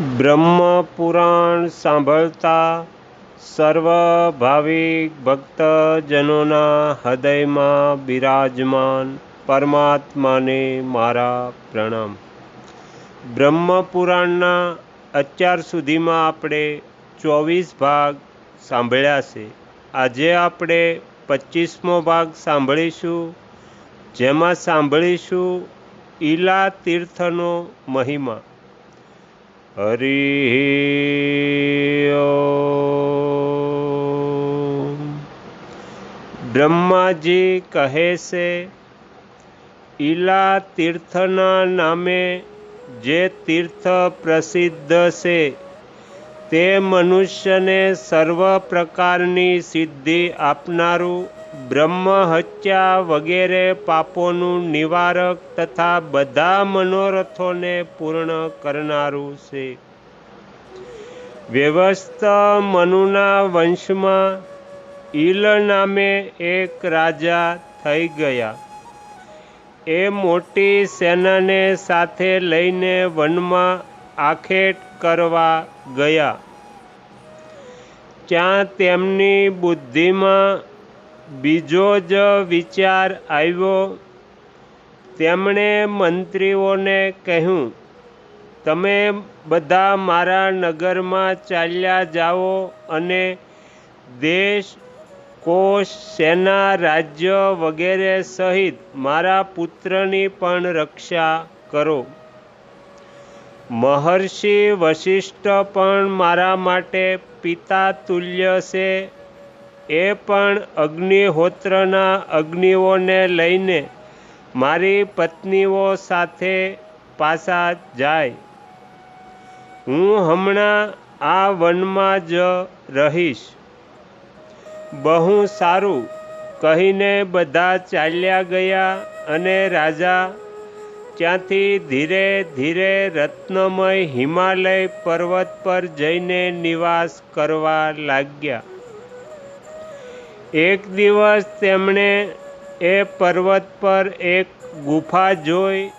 બ્રહ્મપુરાણ સાંભળતા સર્વ ભાવિક ભક્તજનોના હૃદયમાં બિરાજમાન પરમાત્માને મારા પ્રણામ. બ્રહ્મપુરાણના અત્યાર સુધીમાં આપણે ચોવીસ ભાગ સાંભળ્યા છે. આજે આપણે પચીસમો ભાગ સાંભળીશું, જેમાં સાંભળીશું ઈલા તીર્થનો મહિમા. હરિ બ્રહ્માજી કહે છે, ઈલા તીર્થના નામે જે તીર્થ પ્રસિદ્ધ છે, તે મનુષ્યને સર્વ પ્રકારની સિદ્ધિ આપનારું બ્રહ્મ હત્યા વગેરે પાપોનું નિવારક તથા બધા મનોરથોને પૂર્ણ કરનારું છે. વ્યવસ્થ મનુના વંશમાં ઈલ નામે એક રાજા થઈ ગયા. એ મોટી સેનાને સાથે લઈને વનમાં આખેટ કરવા ગયા. ત્યાં તેમની બુદ્ધિમાં બીજો જ વિચાર આવ્યો. તેમણે મંત્રીઓને કહ્યું, તમે બધા મારા નગરમાં ચાલ્યા જાઓ અને દેશ, કોષ, સેના, રાજ્ય વગેરે સહિત મારા પુત્રની પણ રક્ષા કરો. મહર્ષિ વશિષ્ઠ પણ મારા માટે પિતા તુલ્ય છે. એ પણ અગ્નિહોત્રના અગ્નિઓને લઈને મારી પત્નીઓ સાથે પાછા જાય. હું હમણાં આ વનમાં જ રહીશ. બહુ સારું, કહીને બધા ચાલ્યા ગયા અને રાજા ત્યાંથી ધીરે ધીરે રત્નમય હિમાલય પર્વત પર જઈને નિવાસ કરવા લાગ્યા. એક દિવસ તેમણે એ પર્વત પર એક ગુફા જોઈ,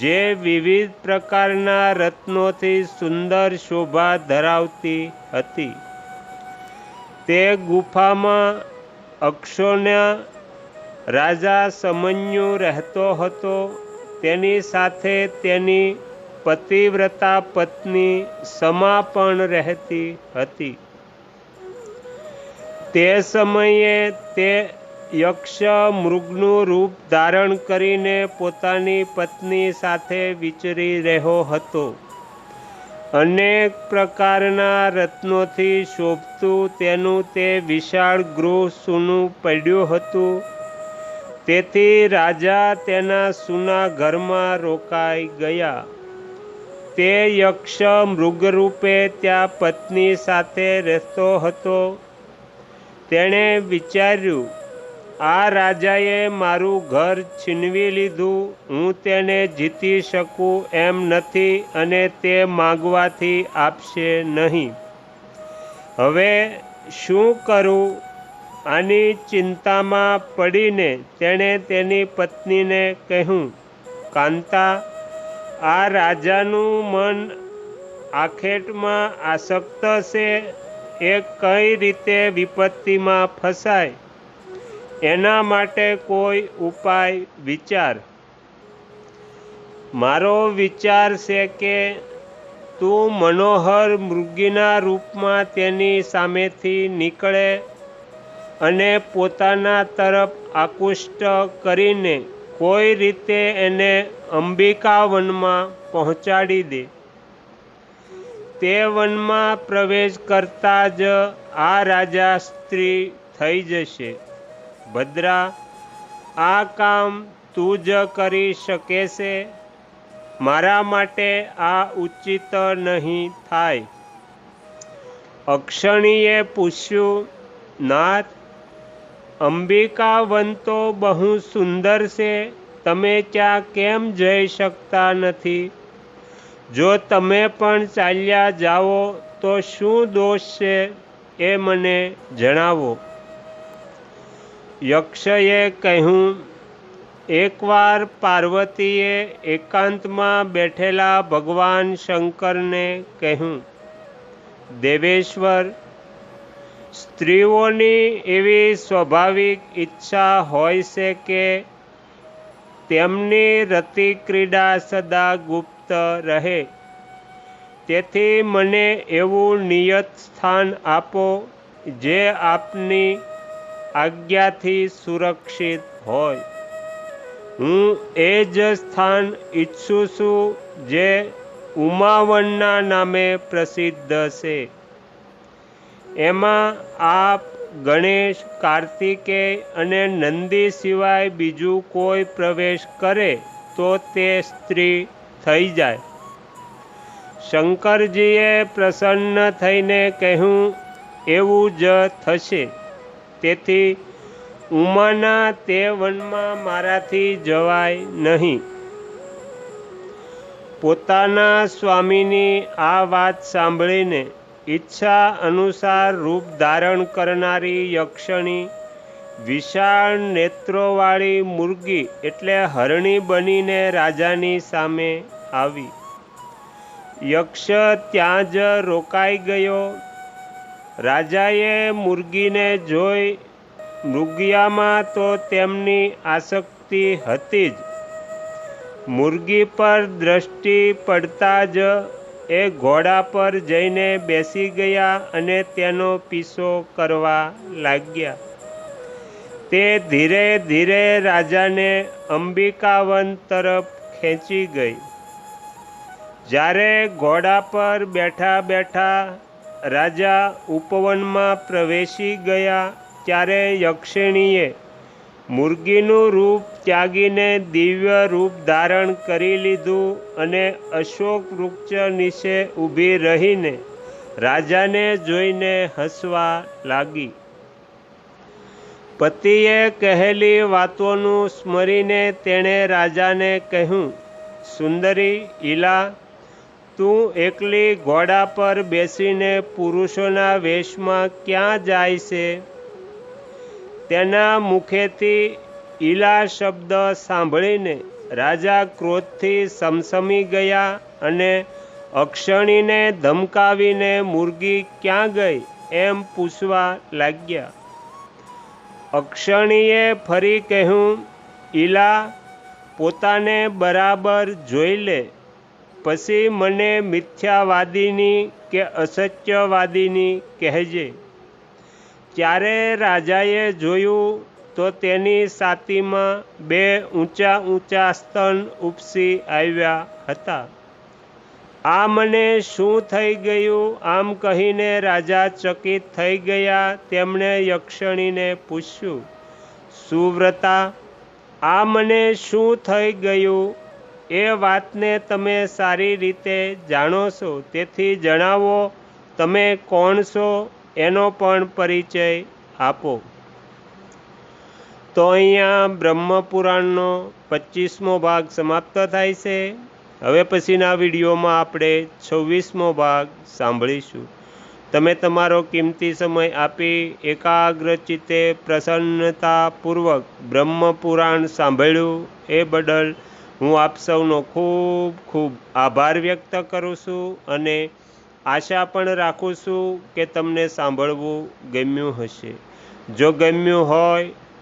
જે વિવિધ પ્રકારના રત્નોથી સુંદર શોભા ધરાવતી હતી. તે ગુફામાં અક્ષોના રાજા સમન્યુ રહેતો હતો. તેની સાથે તેની પતિવ્રતા પત્ની સમા પણ રહેતી હતી. તે સમયે તે યક્ષ મૃગનું રૂપ ધારણ કરીને પોતાની પત્ની સાથે વિચરી રહ્યો હતો. અનેક પ્રકારના રત્નોથી શોભતું તેનું તે વિશાળ ગૃહ સૂનું પડ્યું હતું. તેથી રાજા તેના સૂના ઘરમાં રોકાઈ ગયા. તે યક્ષ મૃગરૂપે ત્યાં પત્ની સાથે રહેતો હતો. તેણે વિચાર્યું, આ રાજાએ મારું ઘર છીનવી લીધું, હું તેને જીતી શકું એમ નથી અને તે માગવાથી આપશે નહીં. હવે શું કરું? આની ચિંતામાં પડીને તેણે તેની પત્નીને કહ્યું, કાંતા, આ રાજાનું મન આખેટમાં આસક્ત છે. એ કઈ રીતે વિપત્તિમાં ફસાય? એના માટે કોઈ ઉપાય, વિચાર? મારો વિચાર છે કે તું મનોહર મૃગીના રૂપમાં તેની સામેથી નીકળે અને પોતાના તરફ આકુષ્ટ કરીને કોઈ રીતે એને અંબિકાવનમાં પહોંચાડી દે. તે વનમાં પ્રવેશ કરતા જ આ રાજા સ્ત્રી થઈ જશે. ભદ્રા, આ કામ તું જ કરી શકે છે મારા માટે આ ઉચિત નહીં થાય. અક્ષણીએ પૂછ્યું, નાથ અંબિકા વન તો બહુ સુંદર છે. તમે ત્યાં કેમ જઈ શકતા નથી? જો તમે પણ ચાલ્યા જાઓ, તો શું દોષ છે એ મને જણાવો. યક્ષએ કહ્યું, એકવાર પાર્વતીએ એકાંતમાં બેઠેલા ભગવાન શંકરને કહ્યું, દેવેશ્વર, સ્ત્રીઓની એવી સ્વાભાવિક ઈચ્છા હોય છે કે તેમની રતિ ક્રીડા સદા ગુપ્ત રહે. તેથી મને એવું નિયત સ્થાન આપો, જે આપની આજ્ઞાથી સુરક્ષિત હોય. હું એ જ સ્થાન ઈચ્છું છું, જે ઉમાવનના નામે પ્રસિદ્ધ છે. એમાં આપ ગણેશ કાર્તિકેય અને નંદી સિવાય બીજું કોઈ પ્રવેશ કરે તો તે સ્ત્રી થઈ જાય. શંકરજીએ પ્રસન્ન થઈને કહ્યું, એવું જ થશે. તેથી ઉમાના તે વનમાં મારાથી જવાય નહીં. પોતાના સ્વામીની આ વાત સાંભળીને ઈચ્છા અનુસાર રૂપ ધારણ કરનારી યક્ષણી વિશાળ નેત્રોવાળી મુર્ગી એટલે હરણી બનીને રાજાની સામે આવી. યક્ષ ત્યાં જ રોકાઈ ગયો. રાજાએ મુર્ગીને જોઈ મૃગિયામાં તો તેમની આસક્તિ હતી જ. મુર્ગી પર દ્રષ્ટિ પડતા જ એ ઘોડા પર જઈને બેસી ગયા અને તેનો પીછો કરવા લાગ્યા. તે ધીરે ધીરે રાજાને અંબિકાવન તરફ ખેંચી ગઈ. જ્યારે ઘોડા પર બેઠા બેઠા રાજા ઉપવનમાં પ્રવેશી ગયા, ત્યારે યક્ષિણીએ મુર્ગીનું રૂપ ત્યાગીને દિવ્ય રૂપ ધારણ કરી લીધું અને અશોક વૃક્ષ નીચે ઊભી રહીને રાજાને જોઈને હસવા લાગી. પતિએ કહેલી વાતોનું સ્મરીને તેણે રાજાને કહ્યું, સુંદરી, ઈલા, તું એકલી ઘોડા પર બેસીને પુરુષોના વેશમાં ક્યાં જાય છે? તેના મુખેથી ઈલા શબ્દ સાંભળીને રાજા ક્રોધથી સમસમી ગયા અને અક્ષણીને ધમકાવીને મુરગી ક્યાં ગઈ એમ પૂછવા લાગ્યા. અક્ષણીએ ફરી કહ્યું, ઈલા, પોતાને બરાબર જોઈ લે. પછી મને મિથ્યાવાદીની કે અસત્યવાદીની કહેજે. ત્યારે રાજાએ જોયું તો તેની છાતીમાં બે ઊંચા ઊંચા સ્તન ઉપસી આવ્યા હતા. આ મને શું થઈ ગયું? આમ કહીને રાજા ચકિત થઈ ગયા. તેમણે યક્ષણીને પૂછ્યું, સુવ્રતા, આ મને શું થઈ ગયું? એ વાતને તમે સારી રીતે જાણો છો. તેથી જણાવો, તમે કોણ છો? એનો પણ પરિચય આપો. તો અહીંયા બ્રહ્મપુરાણનો પચીસમો ભાગ સમાપ્ત થાય છે. હવે પછીના વિડીયોમાં આપણે છવ્વીસમો ભાગ સાંભળીશું. તમે તમારો કિંમતી સમય આપી એકાગ્રચિત્તે પ્રસન્નતાપૂર્વક બ્રહ્મપુરાણ સાંભળ્યું એ બદલ હું આપ સૌનો ખૂબ ખૂબ આભાર વ્યક્ત કરું છું અને આશા પણ રાખું છું કે તમને સાંભળવું ગમ્યું હશે. જો ગમ્યું હોય